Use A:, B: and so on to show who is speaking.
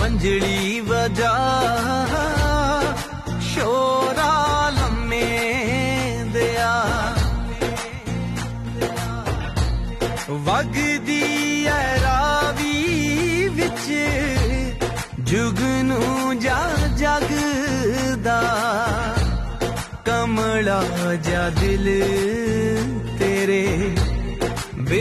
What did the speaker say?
A: ਵੰਜੜੀ ਵਜਾ ਸ਼ੋਰਾ ਲੰਮੇ ਦਿਆ। ਵਗਦੀ ਐ ਰਾਵੀ ਵਿੱਚ ਜੁਗਨੂ ਜਾ ਜਗਦਾ। ਕਮਲਾ ਜਾ ਦਿਲ